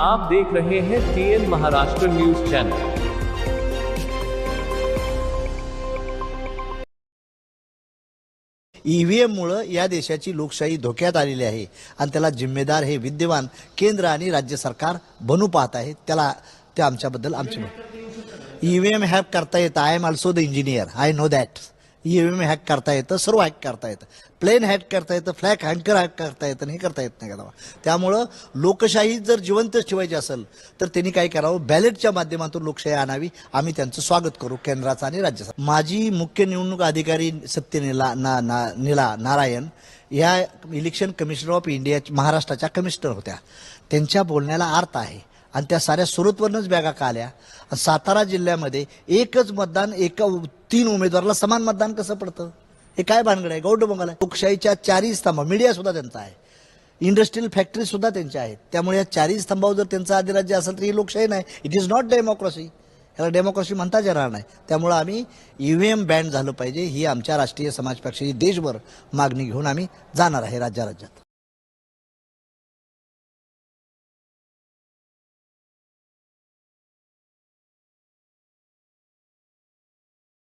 आप देख रहे हैं टीएन महाराष्ट्र न्यूज चैनल ईव्हीएममुळं या देशाची लोकशाही धोक्यात आलेली आहे. आणि त्याला जिम्मेदार हे विद्यमान केंद्र आणि राज्य सरकार बनू पाहत आहे. त्याला ते आमच्याबद्दल आमचे ईव्हीएम हॅप करता येतं. I am also the engineer I know that EVM hack करता येतं सर्व हॅक करता येतं. प्लेन हॅक करता येतं फ्लॅग हँकर हॅक करता येतं आणि हे करता येत नाही करावा त्यामुळं लोकशाही जर जिवंत ठेवायची असेल तर त्यांनी काय करावं? बॅलेटच्या माध्यमातून लोकशाही आणावी. आम्ही त्यांचं स्वागत करू केंद्राचं आणि राज्याचं. माजी मुख्य निवडणूक अधिकारी सत्यनिला ना ना निला नारायण या इलेक्शन कमिशनर ऑफ इंडिया महाराष्ट्राच्या कमिशनर होत्या. त्यांच्या बोलण्याला अर्थ आहे. आणि त्या साऱ्या सुरतवरूनच बॅगा का आल्या सातारा जिल्ह्यामध्ये एकच मतदान एका तीन उमेदवारला समान मतदान कसं पडतं? हे काय भानगड आहे? गौड बंगाल आहे. लोकशाहीच्या चारही स्तंभ मीडिया सुद्धा त्यांचा आहे. इंडस्ट्रियल फॅक्टरी सुद्धा त्यांच्या आहेत. त्यामुळे या चारही स्तंभावर जर त्यांचं अधिराज्य असेल तर ही लोकशाही नाही. इट इज नॉट डेमोक्रेसी याला डेमोक्रेसी म्हणताच येणार नाही. त्यामुळं आम्ही ईव्हीएम बॅन झालं पाहिजे. ही आमच्या राष्ट्रीय समाज पक्षाची देशभर मागणी घेऊन आम्ही जाणार आहे राज्या राज्यात